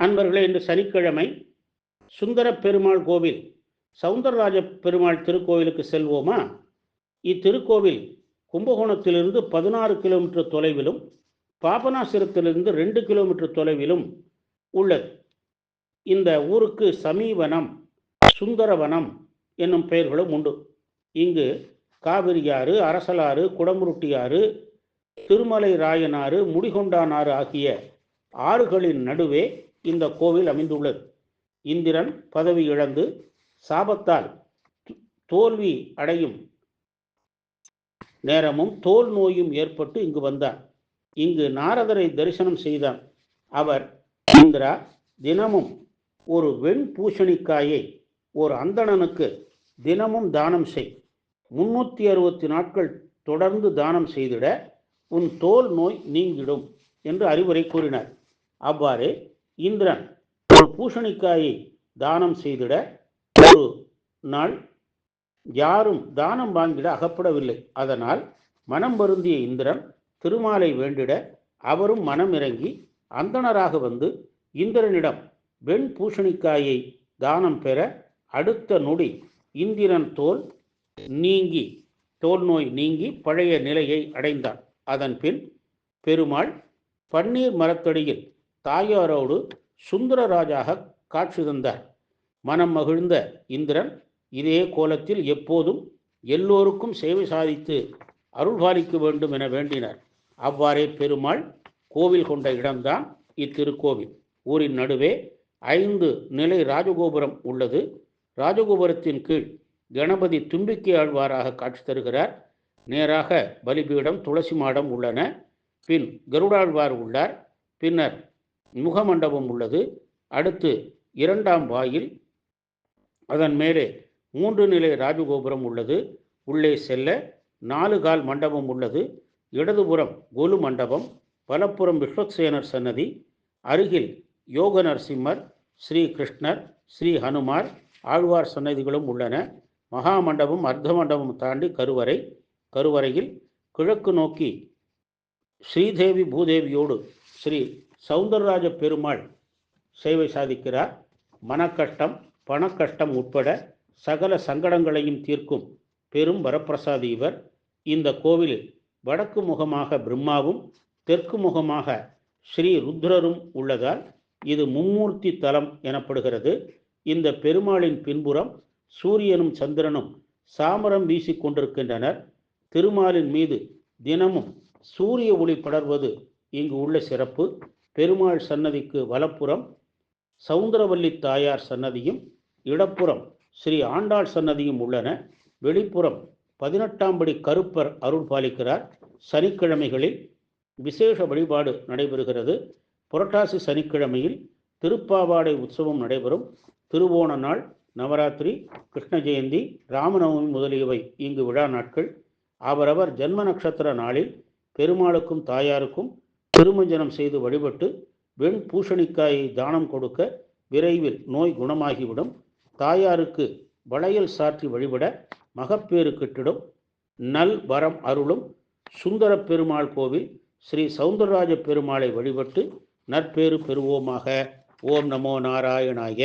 அன்பர்களே இன்று சனிக்கிழமை சுந்தர பெருமாள் கோவில் சவுந்தரராஜ பெருமாள் திருக்கோவிலுக்கு செல்வோமா? இத்திருக்கோவில் கும்பகோணத்திலிருந்து பதினாறு கிலோமீட்டர் தொலைவிலும் பாபநாசிரத்திலிருந்து ரெண்டு கிலோமீட்டர் தொலைவிலும் உள்ளது. இந்த ஊருக்கு சமீவனம் சுந்தரவனம் என்னும் பெயர்களும் உண்டு. இங்கு காவிரியாறு அரசலாறு குடமுருட்டியாறு திருமலை ராயனாறு முடிகொண்டானாறு ஆகிய ஆறுகளின் நடுவே இந்த கோவில் அமைந்துள்ளது. இந்திரன் பதவி இழந்து சாபத்தால் தோல்வி அடையும் நேரமும் தோல் நோயும் ஏற்பட்டு இங்கு வந்தான். இங்கு நாரதரை தரிசனம் செய்தான். அவர் இந்திரா தினமும் ஒரு வெண் பூசணிக்காயை ஒரு அந்தணனுக்கு தினமும் தானம் செய். முன்னூற்றி அறுபத்தி நாட்கள் தொடர்ந்து தானம் செய்திட உன் தோல் நோய் நீங்கிடும் என்று அறிவுரை கூறினார். அவ்வாறே இந்திரன் ஒரு பூசணிக்காயை தானம் செய்திட ஒரு நாள் யாரும் தானம் வாங்கிட அகப்படவில்லை. அதனால் மனம் வருந்திய இந்திரன் திருமாலை வேண்டிட அவரும் மனம் இறங்கி அந்தணராக வந்து இந்திரனிடம் வெண் பூசணிக்காயை தானம் பெற அடுத்த நொடி இந்திரன் தோல் நீங்கி தோல் நோய் நீங்கி பழைய நிலையை அடைந்தான். அதன் பின் பெருமாள் பன்னீர் மரத்தடியில் தாயாரோடு சுந்தரராஜாக காட்சி தந்தார் மனம் மகிழ்ந்த இந்திரன் இதே கோலத்தில் எப்போதும் எல்லோருக்கும் சேவை சாதித்து அருள்பாலிக்க வேண்டும் என வேண்டினார். அவ்வாறே பெருமாள் கோவில் கொண்ட இடம்தான் இத்திருக்கோவில். ஊரின் நடுவே ஐந்து நிலை ராஜகோபுரம் உள்ளது. ராஜகோபுரத்தின் கீழ் கணபதி தும்பிக்கை ஆழ்வாராக காட்சி தருகிறார். நேராக பலிபீடம் துளசி மாடம் உள்ளன. பின் கருடாழ்வார் உள்ளார். பின்னர் முகமண்டபம் உள்ளது. அடுத்து இரண்டாம் வாயில் அதன் மேலே மூன்று நிலை ராஜகோபுரம் உள்ளது. உள்ளே செல்ல நாலு கால் மண்டபம் உள்ளது. இடதுபுறம் கோலு மண்டபம் வலப்புறம் விஸ்வக்சேனர் சன்னதி அருகில் யோக நரசிம்மர் ஸ்ரீ கிருஷ்ணர் ஸ்ரீ ஹனுமார் ஆழ்வார் சன்னதிகளும் உள்ளன. மகா மண்டபம் அர்த்த மண்டபம் தாண்டி கருவறை கருவறையில் கிழக்கு நோக்கி ஸ்ரீதேவி பூதேவியோடு ஸ்ரீ சவுந்தரராஜ பெருமாள் சேவை சாதிக்கிறார். மனக்கஷ்டம் பணக்கஷ்டம் உட்பட சகல சங்கடங்களையும் தீர்க்கும் பெரும் வரப்பிரசாதி இவர். இந்த கோவிலில் வடக்கு முகமாக பிரம்மாவும் தெற்கு முகமாக ஸ்ரீ ருத்ரரும் உள்ளதால் இது மும்மூர்த்தி தலம் எனப்படுகிறது. இந்த பெருமாளின் பின்புறம் சூரியனும் சந்திரனும் சாமரம் வீசி கொண்டிருக்கின்றனர். திருமாலின் மீது தினமும் சூரிய ஒளி படர்வது இங்கு உள்ள சிறப்பு. பெருமாள் சன்னதிக்கு வலப்புறம் சவுந்தரவல்லி தாயார் சன்னதியும் இடப்புறம் ஸ்ரீ ஆண்டாள் சன்னதியும் உள்ளன. வெளிப்புறம் பதினெட்டாம் படி கருப்பர் அருள் பாலிக்கிறார். சனிக்கிழமைகளில் விசேஷ வழிபாடு நடைபெறுகிறது. புரட்டாசி சனிக்கிழமையில் திருப்பாவாடை உற்சவம் நடைபெறும். திருவோண நாள் நவராத்திரி கிருஷ்ண ஜெயந்தி ராமநவமி முதலியவை இங்கு விழா நாட்கள். அவரவர் ஜென்ம நட்சத்திர நாளில் பெருமாளுக்கும் தாயாருக்கும் திருமஞ்சனம் செய்து வழிபட்டு வெண் பூசணிக்காயை தானம் கொடுக்க விரைவில் நோய் குணமாகிவிடும். தாயாருக்கு வளையல் சாற்றி வழிபட மகப்பேறு கிட்டிடும் நல் வரம் அருளும். சுந்தர பெருமாள் கோவில் ஸ்ரீ சவுந்தரராஜ பெருமாளை வழிபட்டு நற்பேறு பெறுவோமாக. ஓம் நமோ நாராயணாய.